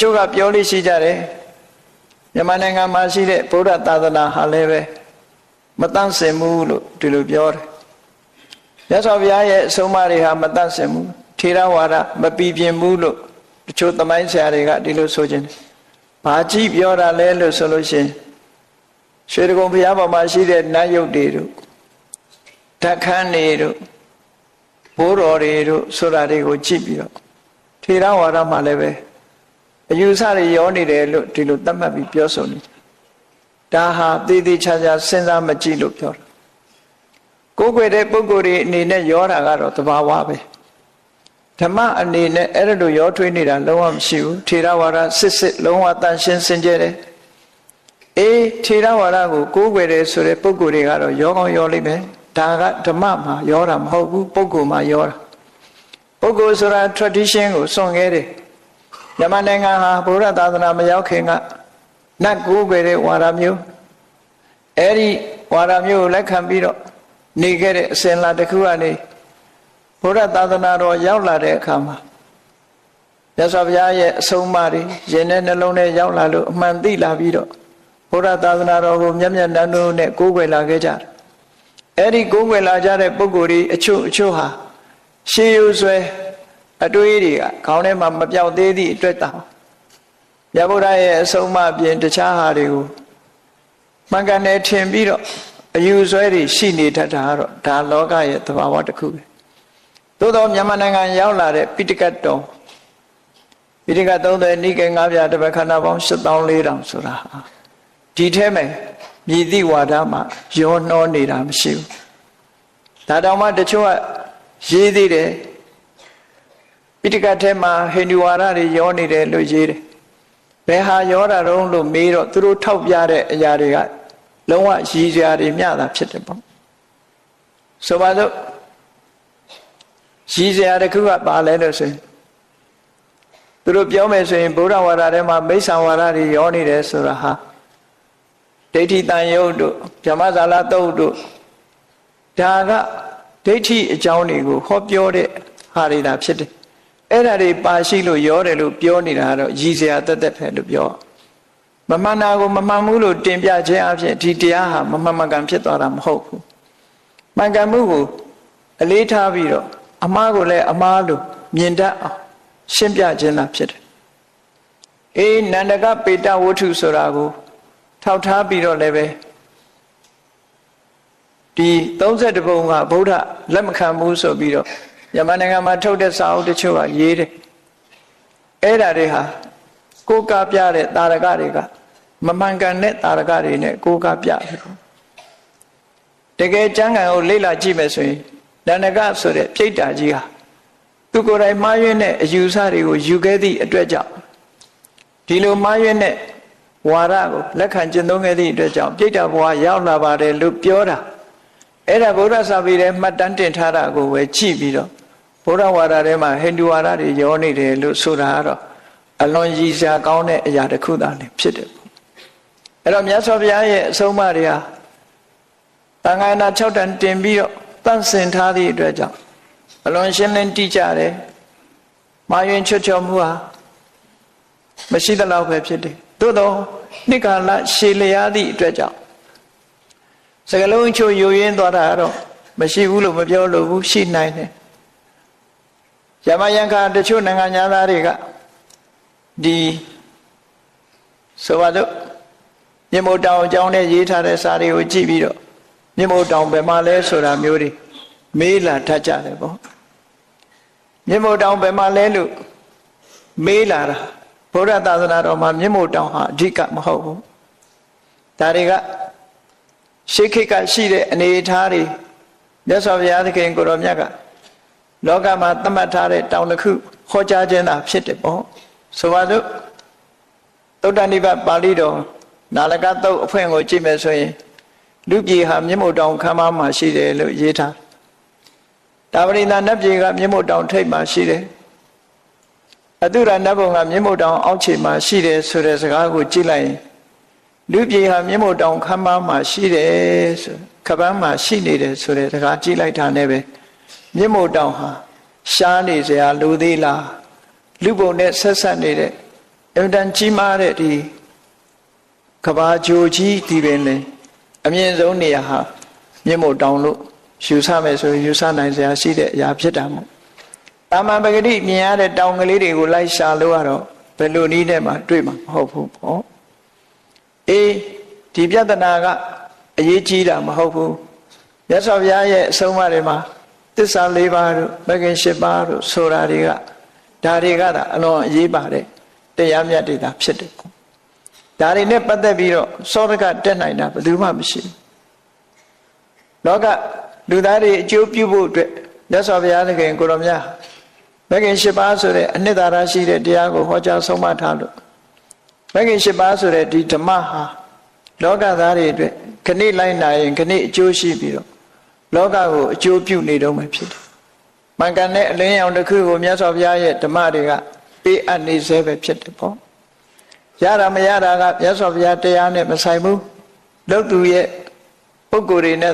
ချို့ကပြောလို့ရှိကြတယ်မြန်မာနိုင်ငံမှာရှိတဲ့ဗုဒ္ဓသာသနာဟာလည်းပဲမတန့်စင်ဘူးလို့ဒီလိုပြောတယ်မြတ်စွာဘုရားရဲ့အဆုံးအမတွေဟာမတန့်စင်ဘူးထေရဝါဒမပီပြင်ဘူးလို့တချို့သမိုင်းဆရာတွေကဒီလိုဆိုခြင်းတယ်ဘာကြည့်ပြောတာလဲလို့ဆိုလို့ရှိရင်ရွှေတကုံဘုရားပေါ်မှာရှိတဲ့နတ်ယုတ်တွေတို့ဓာတ်ခန်းတွေတို့ဘိုးတော်တွေတို့ဆိုတာတွေကိုကြည့်ပြီးတော့ထေရဝါဒမှာလည်းပဲ အယူဆတွေရောနေတယ်လို့ဒီလိုသတ်မှတ်ပြီးပြောဆိုနေတယ်ဒါဟာသေသေးချာချာစဉ်းစားမကြည့်လို့ပြောတာကိုယ်ွယ်တဲ့ပုဂ္ဂိုလ်တွေအနေနဲ့ရောတာကတော့သဘာဝပဲဓမ္မအနေနဲ့အဲ့ဒါလိုရောထွေးနေတာလုံးဝမရှိဘူးထေရဝါဒစစ်စစ်လုံးဝတန်ရှင်းစင်ကြယ်တယ်အေးထေရဝါဒကိုကိုးကွယ်တယ်ဆိုတဲ့ပုဂ္ဂိုလ်တွေကတော့ရောကောင်းရောလိမ့်မယ်ဒါကဓမ္မမှာရောတာမဟုတ်ဘူးပုဂ္ဂိုလ်မှာရောတာပုဂ္ဂိုလ်ဆိုတာ tradition ကိုစွန့်ခဲ့တယ် မြန်မာနိုင်ငံဟာဗုဒ္ဓသာသနာမရောက်ခင်ကနတ်ကိုးကွယ်တဲ့ဝါဒမျိုးအဲ့ဒီဝါဒမျိုးကိုလက်ခံပြီးတော့နေခဲ့တဲ့အစဉ်လာတစ်ခုကနေဘုရားသာသနာတော်ရောက်လာတဲ့အခါမှာမြတ်စွာဘုရားရဲ့အဆုံးအမတွေရင်ထဲနှလုံးထဲရောက်လာလို့အမှန်သိလာပြီးတော့ဘုရားသာသနာတော်ကိုမျက်မျက်နှာနှုံးနဲ့ကိုးကွယ်လာခဲ့ကြတယ်။အဲဒီကိုးကွယ်လာကြတဲ့ပုဂ္ဂိုလ်တွေအချို့အချို့ဟာရှေးရိုးဆွဲ အတွေးတွေကခေါင်းထဲမှာမပြောက်သေးသည့်အတွက်တောင်မြတ်ဗုဒ္ဓရဲ့အဆုံးအမပြင်တခြားဟာတွေကိုမှန်ကန်တယ်ထင်ပြီးတော့အယူဆွဲတွေရှိနေတတ်တာကတော့ဒါလောကရဲ့သဘာဝတစ်ခုပဲသို့တော့မြန်မာနိုင်ငံရောက်လာတဲ့ပိဋကတ်တော်ပိဋကတ်30နိကေ9ပြတပတ်ခန္ဓာပေါင်း7400ဆိုတာဟာဒီထဲမှာမြည်သည့်ဝါဒမှာရောနှောနေတာမရှိဘူးဒါတောင်မှတချို့ကရေးသေးတယ် ပိဋကတ်ထဲမှာဟိန္ဒူဝါဒတွေရောနေတယ်လို့ရေးတယ်ဘယ်ဟာရောတာတုံးလို့မေးတော့သူတို့ထောက်ပြတဲ့အရာတွေကလုံးဝရည်စရာတွေမျှတာဖြစ်တယ်ပေါ့ဆိုပါစို့ရည်စရာတစ်ခုကပါလဲလို့ဆိုရင်သူတို့ပြောမယ်ဆိုရင်ဗုဒ္ဓဝါဒထဲမှာမိစ္ဆာဝါဒတွေရောနေတယ်ဆိုတာဟာဒိဋ္ဌိတန်ယုတ်တို့ဗြဟ္မဇာလတုတ်တို့ဒါကဒိဋ္ဌိအကြောင်းတွေကိုဟောပြောတဲ့ဟာတွေဒါဖြစ်တယ် အဲ့ဒါတွေပါရှိလို့ရောတယ်လို့ပြောနေတာကတော့ရည်စရာတက်တက်ပဲလို့ပြောမမှန်တာကိုမမှန်ဘူးလို့တင်ပြခြင်းအဖြစ်ဒီတရားဟာမမှန်မှန်ကန်ဖြစ်သွားတာမဟုတ်ဘူးမှန်ကန်မှုကိုအလေးထားပြီးတော့အမှားကိုလည်းအမှားလို့မြင်တတ်အောင်ရှင်းပြခြင်းသာဖြစ်တယ်အေးနန္ဒကပေတဝတ္ထုဆိုတာကို ထောက်ထားပြီးတော့လည်းပဲဒီ32ပုံကဗုဒ္ဓလက်မခံဘူးဆိုပြီးတော့ မြန်မာနိုင်ငံမှာထုတ်တဲ့စာအုပ်တချို့ကရေးတယ်အဲ့ဒါတွေဟာကိုးကားပြတဲ့တာရကတွေကမမှန်ကန်တဲ့တာရကတွေနဲ့ကိုးကားပြတယ်တကယ်ကျမ်းဂန်ကိုလေ့လာကြည့်မယ်ဆိုရင်ဒဏ္ဍကဆိုတဲ့ပြိတ္တာကြီးဟာသူကိုယ်တိုင်မှားယွင်းတဲ့အယူဆတွေကိုယူခဲ့သည့်အတွက်ကြောင့်ဒီလိုမှားယွင်းတဲ့ဝါဒကိုလက်ခံကျင့်သုံးခဲ့သည့်အတွက်ကြောင့်ပြိတ္တာဘဝရောက်လာပါတယ်လို့ပြောတာအဲ့ဒါဗုဒ္ဓစာပေထဲမှတ်တမ်းတင်ထားတာကိုပဲကြည့်ပြီးတော့ ဘုရားဝါဒထဲမှာဟိန္ဒူဝါဒတွေရောနေတယ်လို့ဆိုတာကတော့အလွန်ရည်စရာကောင်းတဲ့အရာတစ်ခုသာလည်းဖြစ်တယ်အဲ့တော့မြတ်စွာဘုရားရဲ့အဆုံးအမတွေဟာတန်ခါနာ6တန်တင်ပြီးတော့တန့်စင်ထားသည့်အတွက်ကြောင့်အလွန်ရှင်းလင်းတိကျတယ်မာယွင်ချွတ်ချော်မှုဟာမရှိသလောက်ပဲဖြစ်တယ်သို့တော့နှစ်ကာလရှည်လျားသည့်အတွက်ကြောင့်စကလုံးချိုယိုရင်းသွားတာကတော့မရှိဘူးလို့မပြောလို့ဘူးရှိနိုင်တယ် ယမယံခါတချို့နိုင်ငံသားတွေကဒီဆိုပါတော့မြေမို့တောင်အကြောင်းနဲ့ရေးထားတဲ့စာတွေကိုကြည့်ပြီးတော့မြေမို့တောင်ဘယ်မှာလဲဆိုတာမျိုးတွေမေးလာတတ်ကြတယ်ပေါ့မြေမို့တောင်ဘယ်မှာလဲလို့မေးလာတာဘုရားသာသနာတော်မှာမြေမို့တောင်ဟာအဓိကမဟုတ်ဘူးဒါတွေကရှေးခေတ်ကရှိတဲ့အနေအထားတွေမြတ်စွာဘုရားသခင်ကိုတော်မြတ်က လောကမှာသတ်မှတ်ထားတဲ့တောင်တစ်ခုဟောကြားခြင်းသာဖြစ်တယ်ပေါ့ဆိုပါစို့သုတ္တနိဗ္ဗာန်ပါဠိတော်နာလကသုတ်အဖွင့်ကိုကြည့်မယ်ဆိုရင်လူပြည်ဟာမြင့်မို့တောင်ခမ်းမမှာရှိတယ်လို့ရေးထားတာဝရိန္ဒနတ်ပြည်ကမြင့်မို့တောင်ထိပ်မှာရှိတယ်အတုရနတ်ဘုံကမြင့်မို့တောင်အောက်ခြေမှာရှိတယ်ဆိုတဲ့စကားကိုကြည့်လိုက်ရင်လူပြည်ဟာမြင့်မို့တောင်ခမ်းမမှာရှိတယ်ဆိုခပန်းမှာရှိနေတယ်ဆိုတဲ့စကားကြည့်လိုက်တာနဲ့ပဲ မြင့်မို့တောင်ဟာရှားနေစရာလိုသေးလားလူပုံနဲ့ဆက်ဆက်နေတဲ့အင်တန်ကြီးမားတဲ့ဒီကဘာဂျိုကြီးဒီပင်လေအမြင့်ဆုံးနေရာဟာမြင့်မို့တောင်လို့ယူဆမယ်ဆိုရင်ယူဆနိုင်စရာရှိတဲ့အရာဖြစ်တာမို့တာမန်ပဂတိမြင်ရတဲ့တောင်ကလေးတွေကိုလိုက်ရှာလို့ကတော့ဘယ်လိုနည်းနဲ့မှတွေ့မှာမဟုတ်ဘူးပေါ့အေးဒီပြဿနာကအရေးကြီးတာမဟုတ်ဘူးမြတ်စွာဘုရားရဲ့အဆုံးအမတွေမှာ သစ္စာ၄ပါးတို့မဂ္ဂင်၈ပါးတို့ဆိုတာတွေကဒါတွေကသာအလွန်အရေးပါတဲ့တရားမြတ်တွေသာဖြစ်တယ်ပေါ့ဒါတွေနဲ့ပတ်သက်ပြီးတော့စောဒကတက်နိုင်တာဘယ်သူမှမရှိဘူးလောကလူသားတွေအကျိုးပြုဖို့အတွက်မြတ်စွာဘုရားသခင်ကိုရောမြတ်မဂ္ဂင်၈ပါးဆိုတဲ့အနှစ်သာရရှိတဲ့တရားကိုဟောကြားဆုံးမထားလို့မဂ္ဂင်၈ပါးဆိုတဲ့ဒီဓမ္မဟာလောကသားတွေအတွက်ခဏိလိုက်နိုင်ရင်ခဏိအကျိုးရှိပြီးတော့ လောကကိုအကျိုးပြုနေတော့မှဖြစ်တယ်။မှန်ကန်တဲ့အလင်းရောင်တစ်ခုကိုမြတ်စွာဘုရားရဲ့ဓမ္မတွေကပေးအပ်နေစေပဲဖြစ်တယ်ပေါ့။ရတာမရတာကမြတ်စွာဘုရားတရားနဲ့မဆိုင်ဘူး။လောက်သူရဲ့ပုဂ္ဂိုလ်တွေနဲ့